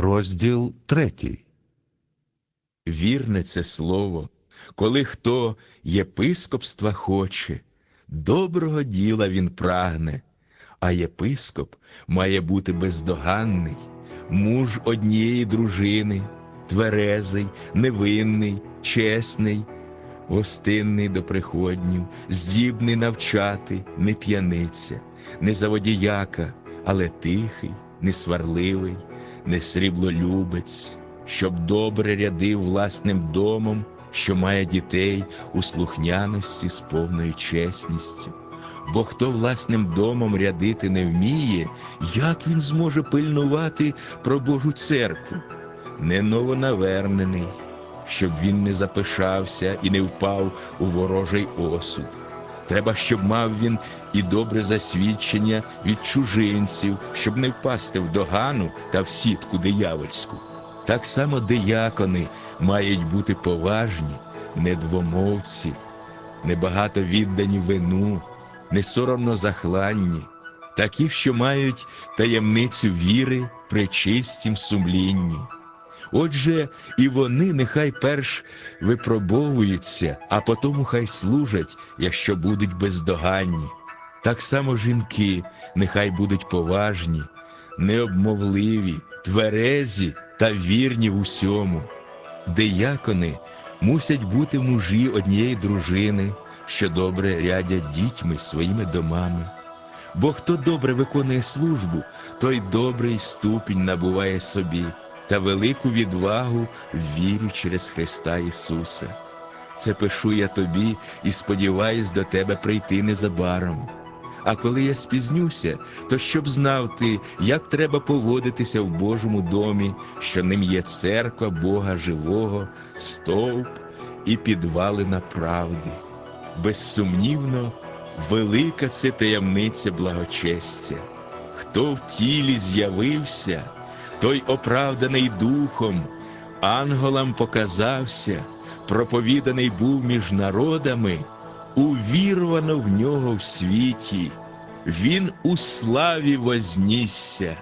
Розділ третій. Вірне це слово, коли хто єпископства хоче, доброго діла він прагне, а єпископ має бути бездоганний, муж однієї дружини, тверезий, невинний, чесний, гостинний до приходнів, здібний навчати, не п'яниця, не заводіяка, але тихий, несварливий, не сріблолюбець, щоб добре рядив власним домом, що має дітей у слухняності з повною чесністю. Бо хто власним домом рядити не вміє, як він зможе пильнувати про Божу церкву? Не новонавернений, щоб він не запишався і не впав у ворожий осуд. Треба, щоб мав він і добре засвідчення від чужинців, щоб не впасти в догану та в сітку диявольську. Так само диякони мають бути поважні, недвомовці, небагато віддані вину, не соромно захланні, такі, що мають таємницю віри при чистім сумлінні. Отже, і вони нехай перш випробовуються, а потому хай служать, якщо будуть бездоганні. Так само жінки нехай будуть поважні, необмовливі, тверезі та вірні в усьому. Диякони мусять бути мужі однієї дружини, що добре рядять дітьми своїми домами. Бо хто добре виконує службу, той добрий ступінь набуває собі та велику відвагу в вірі через Христа Ісуса. Це пишу я тобі і сподіваюсь до тебе прийти незабаром. А коли я спізнюся, то щоб знав ти, як треба поводитися в Божому домі, що ним є церква Бога живого, стовп і підвалина правди. Безсумнівно, велика це таємниця благочестя. Хто в тілі з'явився, той оправданий духом, анголам показався, проповіданий був між народами, увірвано в нього в світі, він у славі вознісся.